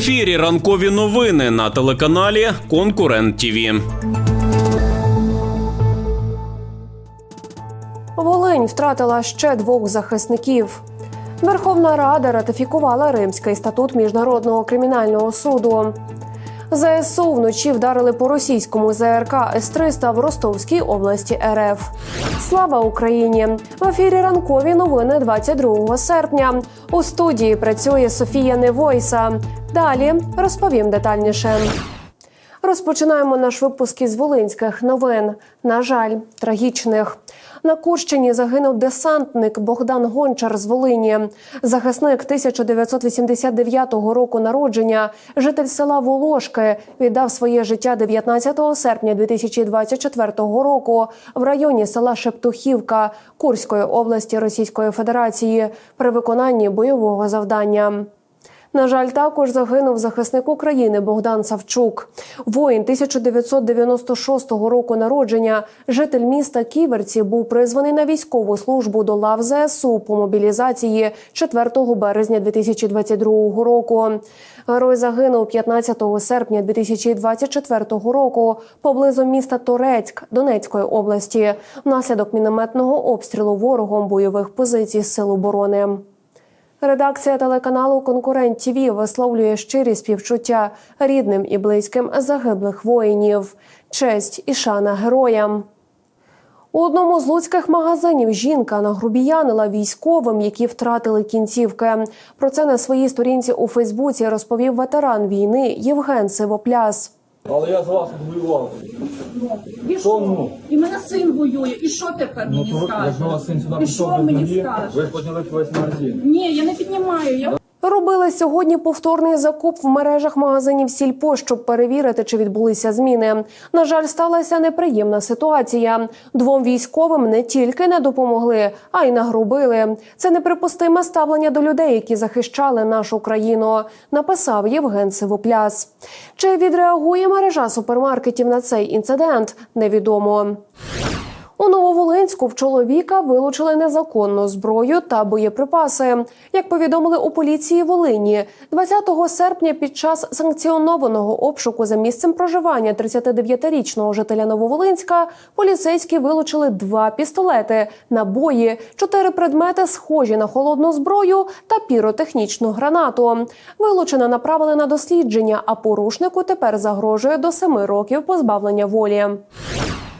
ефірі ранкові новини на телеканалі Конкурент ТІВІ. Волинь втратила ще двох захисників. Верховна Рада ратифікувала Римський статут міжнародного кримінального суду. ЗСУ вночі вдарили по російському ЗРК С-300 в Ростовській області РФ. Слава Україні! В ефірі ранкові новини 22 серпня. У студії працює Софія Невойса. Далі розповім детальніше. Розпочинаємо наш випуск із волинських новин. На жаль, трагічних. На Курщині загинув десантник Богдан Гончар з Волині. Захисник 1989 року народження, житель села Волошки, віддав своє життя 19 серпня 2024 року в районі села Шептухівка Курської області Російської Федерації при виконанні бойового завдання. На жаль, також загинув захисник України Богдан Савчук. Воїн 1996 року народження, житель міста Ківерці, був призваний на військову службу до лав ЗСУ по мобілізації 4 березня 2022 року. Герой загинув 15 серпня 2024 року поблизу міста Торецьк Донецької області внаслідок мінометного обстрілу ворогом бойових позицій Сил оборони. Редакція телеканалу Конкурент ТІВІ висловлює щирі співчуття рідним і близьким загиблих воїнів. Честь і шана героям. У одному з луцьких магазинів жінка нагрубіянила військовим, які втратили кінцівки. Про це на своїй сторінці у Фейсбуці розповів ветеран війни Євген Сивопляс. Але я з вас воював. І що? Тому. І мене син воює. І що тепер Ну мені то скажеш? вас син сюди І що без мені ноги, скажеш? ви ж підняли весь магазин. Ні, я не піднімаю. Я Робили сьогодні повторний закуп в мережах магазинів Сільпо, щоб перевірити, чи відбулися зміни. На жаль, сталася неприємна ситуація. Двом військовим не тільки не допомогли, а й нагрубили. Це неприпустиме ставлення до людей, які захищали нашу країну. Написав Євген Сивопляс. Чи відреагує мережа супермаркетів на цей інцидент? Невідомо. У Нововолинську в чоловіка вилучили незаконну зброю та боєприпаси. Як повідомили у поліції Волині, 20 серпня під час санкціонованого обшуку за місцем проживання 39-річного жителя Нововолинська поліцейські вилучили два пістолети, набої, чотири предмети, схожі на холодну зброю та піротехнічну гранату. Вилучене направили на дослідження, а порушнику тепер загрожує до семи років позбавлення волі.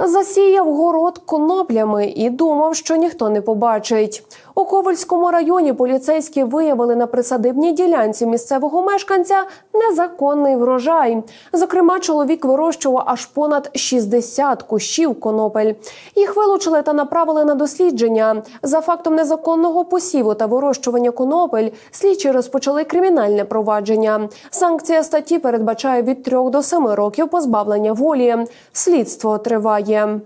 Засіяв город коноплями і думав, що ніхто не побачить. У Ковальському районі поліцейські виявили на присадибній ділянці місцевого мешканця незаконний врожай. Зокрема, чоловік вирощував аж понад 60 кущів конопель. Їх вилучили та направили на дослідження. За фактом незаконного посіву та вирощування конопель слідчі розпочали кримінальне провадження. Санкція статті передбачає від 3 до 7 років позбавлення волі. Слідство триває.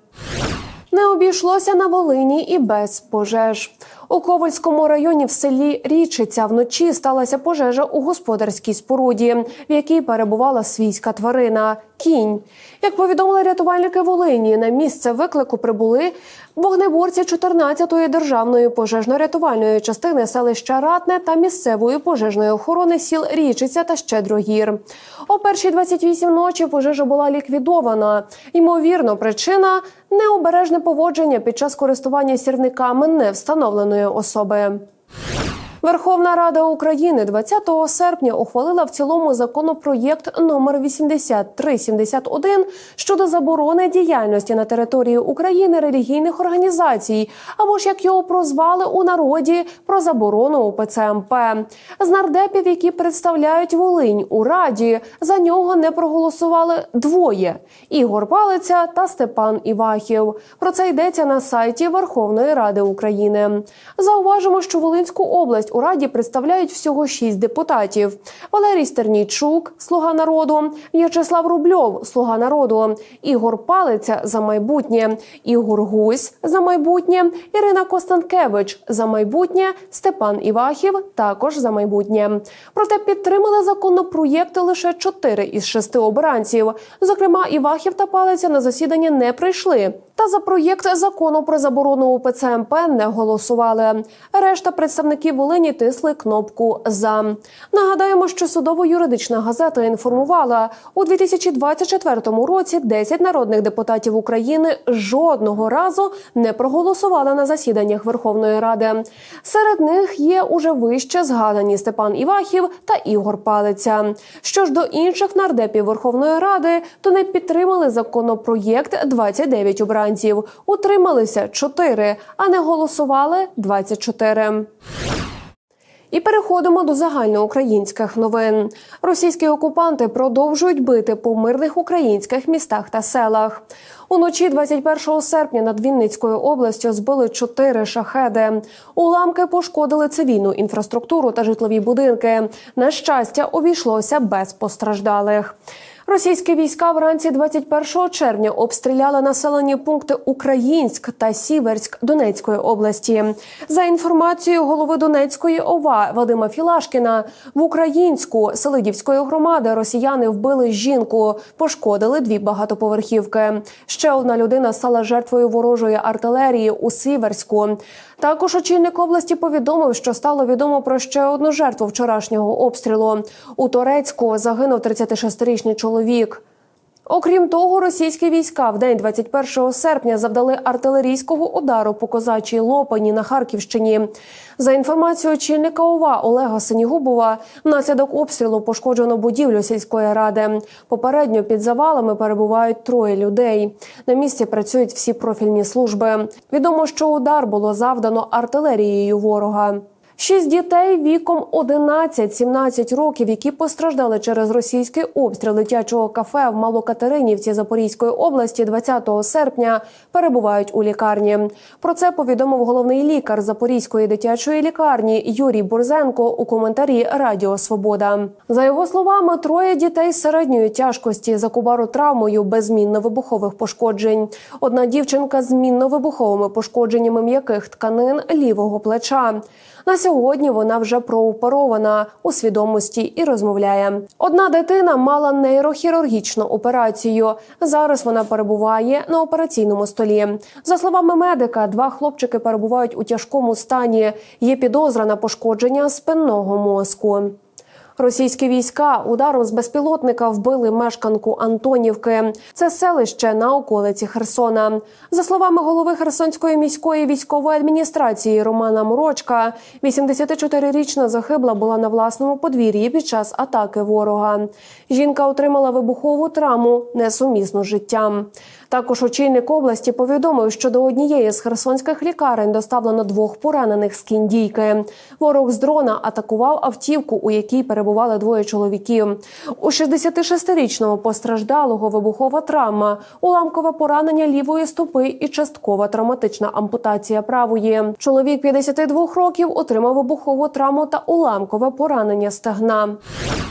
Не обійшлося на Волині і без пожеж. У Ковальському районі в селі Річиця вночі сталася пожежа у господарській споруді, в якій перебувала свійська тварина кінь. Як повідомили рятувальники Волині, на місце виклику прибули вогнеборці 14-ї державної пожежно-рятувальної частини селища Ратне та місцевої пожежної охорони сіл Річиця та Щедрогір. О першій 28 ночі пожежа була ліквідована. Ймовірно, причина необережне поводження під час користування сірниками невстановленої особи. Верховна Рада України 20 серпня ухвалила в цілому законопроєкт номер 8371 щодо заборони діяльності на території України релігійних організацій, або ж як його прозвали у народі про заборону УПЦ МП. З нардепів, які представляють Волинь у Раді, за нього не проголосували двоє: Ігор Палиця та Степан Івахів. Про це йдеться на сайті Верховної Ради України. Зауважимо, що Волинську область у раді представляють всього шість депутатів: Валерій Стернійчук, слуга народу, В'ячеслав Рубльов, слуга народу, Ігор Палиця за майбутнє, Ігор Гусь за майбутнє, Ірина Костанкевич за майбутнє, Степан Івахів також за майбутнє. Проте підтримали законопроєкти лише чотири із шести обранців. Зокрема, Івахів та Палиця на засідання не прийшли. Та за проєкт закону про заборону УПЦ МП не голосували. Решта представників Волині тисли кнопку за. Нагадаємо, що судово-юридична газета інформувала у 2024 році 10 народних депутатів України жодного разу не проголосували на засіданнях Верховної Ради. Серед них є уже вище згадані Степан Івахів та Ігор Палиця. Що ж до інших нардепів Верховної Ради, то не підтримали законопроєкт 29 обранців. Утрималися 4, а не голосували 24. І переходимо до загальноукраїнських новин. Російські окупанти продовжують бити по мирних українських містах та селах. Уночі 21 серпня над Вінницькою областю збили чотири шахеди. Уламки пошкодили цивільну інфраструктуру та житлові будинки. На щастя, обійшлося без постраждалих. Російські війська вранці 21 червня обстріляли населені пункти Українськ та Сіверськ Донецької області. За інформацією голови Донецької ОВА Вадима Філашкіна, в Українську Селидівської громади росіяни вбили жінку, пошкодили дві багатоповерхівки. Ще одна людина стала жертвою ворожої артилерії у Сіверську. Також очільник області повідомив, що стало відомо про ще одну жертву вчорашнього обстрілу. У Торецьку загинув 36-річний чоловік. Окрім того, російські війська в день 21 серпня завдали артилерійського удару по козачій Лопані на Харківщині. За інформацією очільника ОВА Олега Синігубова, внаслідок обстрілу пошкоджено будівлю сільської ради. Попередньо під завалами перебувають троє людей. На місці працюють всі профільні служби. Відомо, що удар було завдано артилерією ворога. Шість дітей віком 11-17 років, які постраждали через російський обстріл дитячого кафе в Малокатеринівці Запорізької області 20 серпня, перебувають у лікарні. Про це повідомив головний лікар Запорізької дитячої лікарні Юрій Бурзенко у коментарі Радіо Свобода. За його словами, троє дітей середньої тяжкості за кубаротравмою без змінно-вибухових пошкоджень. Одна дівчинка з змінно-вибуховими пошкодженнями м'яких тканин лівого плеча. На сьогодні вона вже прооперована у свідомості і розмовляє. Одна дитина мала нейрохірургічну операцію. Зараз вона перебуває на операційному столі. За словами медика, два хлопчики перебувають у тяжкому стані. Є підозра на пошкодження спинного мозку. Російські війська ударом з безпілотника вбили мешканку Антонівки. Це селище на околиці Херсона. За словами голови Херсонської міської військової адміністрації Романа Морочка, 84-річна загибла була на власному подвір'ї під час атаки ворога. Жінка отримала вибухову травму несумісну з життям. Також очільник області повідомив, що до однієї з херсонських лікарень доставлено двох поранених з кіндійки. Ворог з дрона атакував автівку, у якій перебували двоє чоловіків. У 66-річного постраждалого вибухова травма, уламкове поранення лівої стопи і часткова травматична ампутація правої. Чоловік 52 років отримав вибухову травму та уламкове поранення стегна.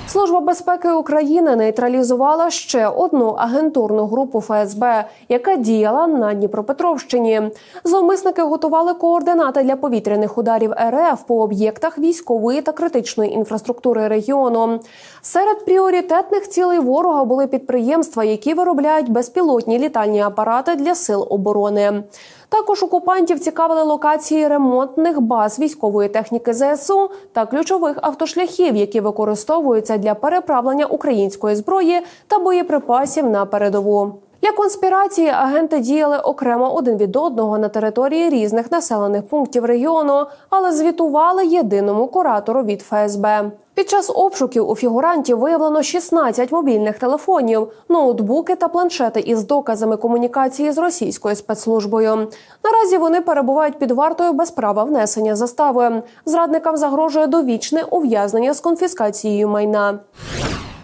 Служба безпеки України нейтралізувала ще одну агентурну групу ФСБ, яка діяла на Дніпропетровщині. Зловмисники готували координати для повітряних ударів РФ по об'єктах військової та критичної інфраструктури регіону. Серед пріоритетних цілей ворога були підприємства, які виробляють безпілотні літальні апарати для сил оборони. Також окупантів цікавили локації ремонтних баз військової техніки ЗСУ та ключових автошляхів, які використовуються для переправлення української зброї та боєприпасів на передову. Для конспірації агенти діяли окремо один від одного на території різних населених пунктів регіону, але звітували єдиному куратору від ФСБ. Під час обшуків у фігурантів виявлено 16 мобільних телефонів, ноутбуки та планшети із доказами комунікації з російською спецслужбою. Наразі вони перебувають під вартою без права внесення застави. Зрадникам загрожує довічне ув'язнення з конфіскацією майна.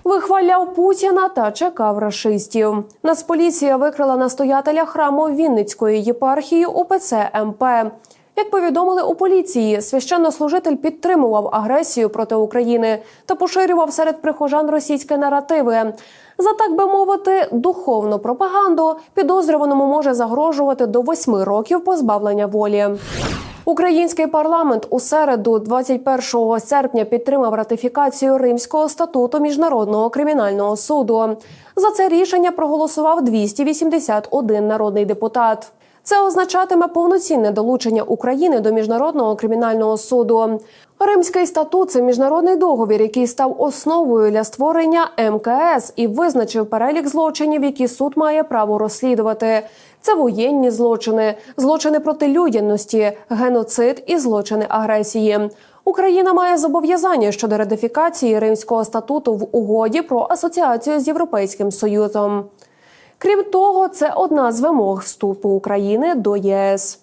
Вихваляв Путіна та чекав рашистів. Нацполіція викрила настоятеля храму Вінницької єпархії УПЦ МП. Як повідомили у поліції, священнослужитель підтримував агресію проти України та поширював серед прихожан російські наративи. За так би мовити, духовну пропаганду підозрюваному може загрожувати до восьми років позбавлення волі. Український парламент у середу, 21 серпня, підтримав ратифікацію Римського статуту міжнародного кримінального суду. За це рішення проголосував 281 народний депутат. Це означатиме повноцінне долучення України до міжнародного кримінального суду. Римський статут це міжнародний договір, який став основою для створення МКС і визначив перелік злочинів, які суд має право розслідувати. Це воєнні злочини, злочини проти людяності, геноцид і злочини агресії. Україна має зобов'язання щодо ратифікації Римського статуту в угоді про асоціацію з Європейським Союзом. Крім того, це одна з вимог вступу України до ЄС.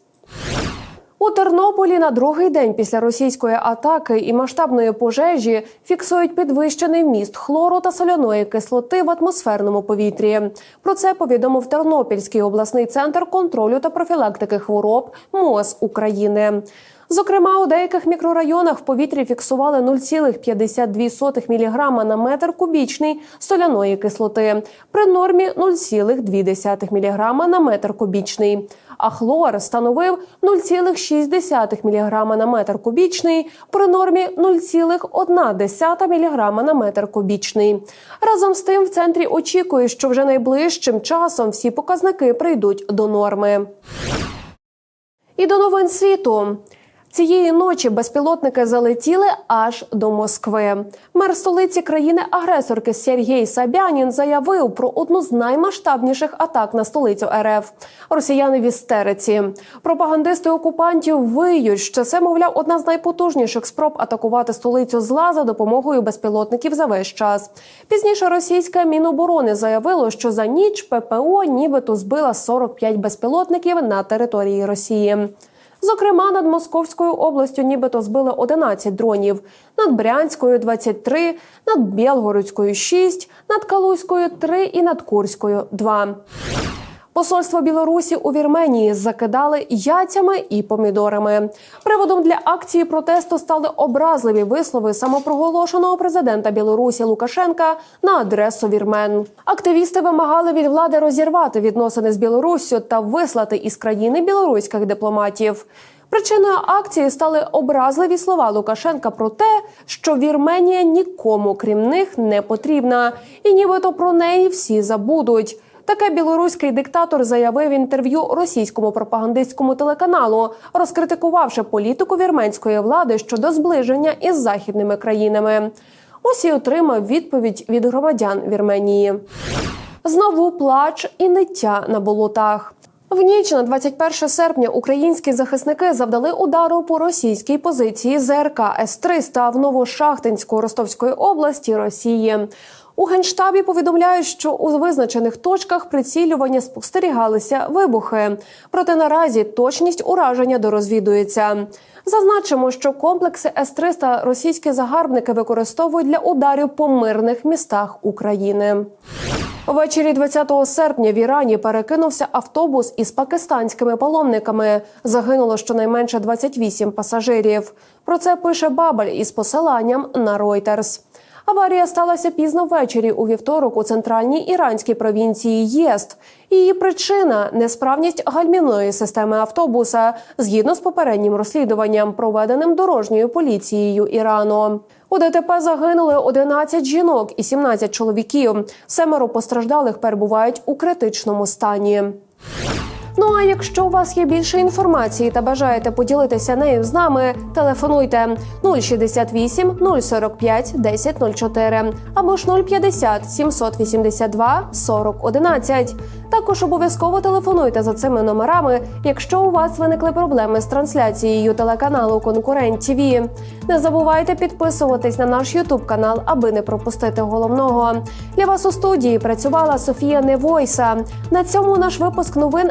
У Тернополі на другий день після російської атаки і масштабної пожежі фіксують підвищений міст хлору та соляної кислоти в атмосферному повітрі. Про це повідомив Тернопільський обласний центр контролю та профілактики хвороб МОЗ України. Зокрема, у деяких мікрорайонах в повітрі фіксували 0,52 мг на метр кубічний соляної кислоти при нормі 0,2 мг на метр кубічний. А хлор становив 0,6 мг на метр кубічний при нормі 0,1 мг на метр кубічний. Разом з тим, в центрі очікують, що вже найближчим часом всі показники прийдуть до норми. І до новин світу. Цієї ночі безпілотники залетіли аж до Москви. Мер столиці країни-агресорки Сергій Сабянін заявив про одну з наймасштабніших атак на столицю РФ. Росіяни в істериці. Пропагандисти окупантів виють, що це, мовляв, одна з найпотужніших спроб атакувати столицю зла за допомогою безпілотників за весь час. Пізніше російське міноборони заявило, що за ніч ППО нібито збила 45 безпілотників на території Росії. Зокрема, над Московською областю нібито збили 11 дронів, над Брянською 23, над Білгородською 6, над Калузькою 3 і над Курською 2. Посольство Білорусі у Вірменії закидали яйцями і помідорами. Приводом для акції протесту стали образливі вислови самопроголошеного президента Білорусі Лукашенка на адресу вірмен. Активісти вимагали від влади розірвати відносини з Білоруссю та вислати із країни білоруських дипломатів. Причиною акції стали образливі слова Лукашенка про те, що Вірменія нікому крім них не потрібна, і нібито про неї всі забудуть. Таке білоруський диктатор заявив інтерв'ю російському пропагандистському телеканалу, розкритикувавши політику вірменської влади щодо зближення із західними країнами. Ось і отримав відповідь від громадян Вірменії. Знову плач і ниття на болотах. В ніч на 21 серпня українські захисники завдали удару по російській позиції ЗРК С-300 в Новошахтинську Ростовської області Росії. У генштабі повідомляють, що у визначених точках прицілювання спостерігалися вибухи. Проте наразі точність ураження дорозвідується. Зазначимо, що комплекси С-300 російські загарбники використовують для ударів по мирних містах України. Ввечері 20 серпня в Ірані перекинувся автобус із пакистанськими паломниками. Загинуло щонайменше 28 пасажирів. Про це пише Бабель із посиланням на Reuters. Аварія сталася пізно ввечері у вівторок у центральній іранській провінції Єст. Її причина несправність гальмівної системи автобуса згідно з попереднім розслідуванням, проведеним дорожньою поліцією Ірану. У ДТП загинули 11 жінок і 17 чоловіків. Семеро постраждалих перебувають у критичному стані. Ну а якщо у вас є більше інформації та бажаєте поділитися нею з нами, телефонуйте 068 045 1004 або ж 050 782 40 11. Також обов'язково телефонуйте за цими номерами, якщо у вас виникли проблеми з трансляцією телеканалу Конкурент ТВ. Не забувайте підписуватись на наш Ютуб канал, аби не пропустити головного. Для вас у студії працювала Софія Невойса. На цьому наш випуск новин